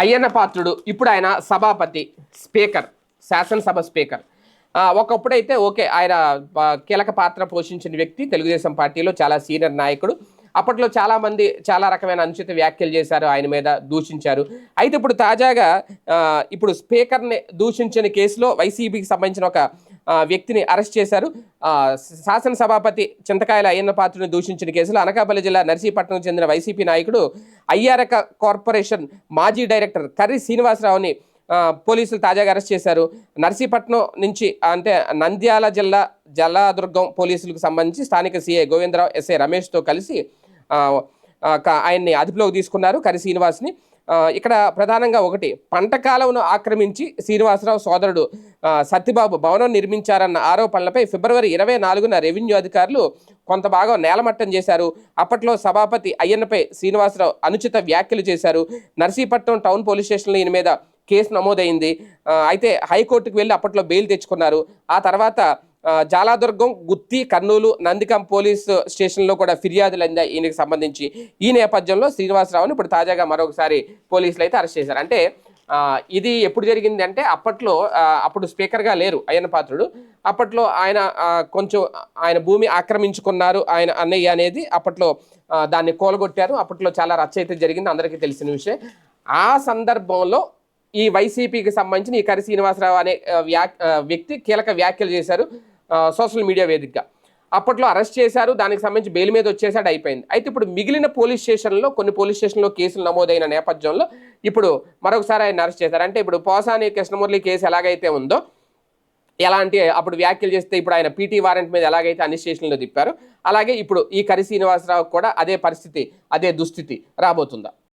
అయ్యన్న పాత్రుడు ఇప్పుడు ఆయన సభాపతి స్పీకర్ శాసనసభ స్పీకర్. ఒకప్పుడైతే ఓకే ఆయన కీలక పాత్ర పోషించిన వ్యక్తి తెలుగుదేశం పార్టీలో చాలా సీనియర్ నాయకుడు. అప్పట్లో చాలామంది చాలా రకమైన అనుచిత వ్యాఖ్యలు చేశారు ఆయన మీద దూషించారు. అయితే ఇప్పుడు తాజాగా ఇప్పుడు స్పీకర్ని దూషించిన కేసులో వైసీపీకి సంబంధించిన ఒక వ్యక్తిని అరెస్ట్ చేశారు. శాసనసభాపతి చింతకాయల అయ్యన్న పాత్రను దూషించిన కేసులో అనకాపల్లి జిల్లా నర్సీపట్నం చెందిన వైసీపీ నాయకుడు అయ్యారక కార్పొరేషన్ మాజీ డైరెక్టర్ కర్రి శ్రీనివాసరావుని పోలీసులు తాజాగా అరెస్ట్ చేశారు. నర్సీపట్నం నుంచి అంటే నంద్యాల జిల్లా జలాదుర్గం పోలీసులకు సంబంధించి స్థానిక సిఐ గోవిందరావు ఎస్ఐ రమేష్తో కలిసి ఆయన్ని అదుపులోకి తీసుకున్నారు కరి శ్రీనివాస్ని. ఇక్కడ ప్రధానంగా ఒకటి పంట కాలంను ఆక్రమించి శ్రీనివాసరావు సోదరుడు సత్యబాబు భవనం నిర్మించారన్న ఆరోపణలపై ఫిబ్రవరి ఇరవై నాలుగున రెవెన్యూ అధికారులు కొంత భాగం నేలమట్టం చేశారు. అప్పట్లో సభాపతి అయ్యన్నపై శ్రీనివాసరావు అనుచిత వ్యాఖ్యలు చేశారు. నర్సీపట్నం టౌన్ పోలీస్ స్టేషన్లో ఈయన మీద కేసు నమోదైంది. అయితే హైకోర్టుకు వెళ్ళి అప్పట్లో బెయిల్ తెచ్చుకున్నారు. ఆ తర్వాత జాలాదుర్గం గుత్తి కర్నూలు నందికం పోలీస్ స్టేషన్లో కూడా ఫిర్యాదులు అందాయి. ఈయనకి సంబంధించి ఈ నేపథ్యంలో శ్రీనివాసరావుని ఇప్పుడు తాజాగా మరొకసారి పోలీసులు అయితే అరెస్ట్ చేశారు. అంటే ఇది ఎప్పుడు జరిగింది అంటే అప్పట్లో అప్పుడు స్పీకర్గా లేరు అయ్యన్న పాత్రుడు. అప్పట్లో ఆయన కొంచెం ఆయన భూమి ఆక్రమించుకున్నారు ఆయన అన్నయ్య అనేది అప్పట్లో దాన్ని కోలగొట్టారు. అప్పట్లో చాలా రచ్చ అయితే జరిగింది. అందరికీ తెలిసిన విషయం. ఆ సందర్భంలో ఈ వైసీపీకి సంబంధించిన ఈ కరి శ్రీనివాసరావు అనే వ్యా వ్యక్తి కీలక వ్యాఖ్యలు చేశారు. సోషల్ మీడియా వేదికగా. అప్పట్లో అరెస్ట్ చేశారు దానికి సంబంధించి బెయిల్ మీద వచ్చేసాడు అయిపోయింది. అయితే ఇప్పుడు మిగిలిన పోలీస్ స్టేషన్లో కొన్ని పోలీస్ స్టేషన్లో కేసులు నమోదైన నేపథ్యంలో ఇప్పుడు మరొకసారి ఆయన అరెస్ట్ చేశారు. అంటే ఇప్పుడు పోసాని కృష్ణమురళి కేసు ఎలాగైతే ఉందో ఎలాంటి అప్పుడు వ్యాఖ్యలు చేస్తే ఇప్పుడు ఆయన పీటీ వారెంట్ మీద ఎలాగైతే అన్ని స్టేషన్లో తిప్పారు అలాగే ఇప్పుడు ఈ కరి శ్రీనివాసరావు కూడా అదే పరిస్థితి అదే దుస్థితి రాబోతుందా?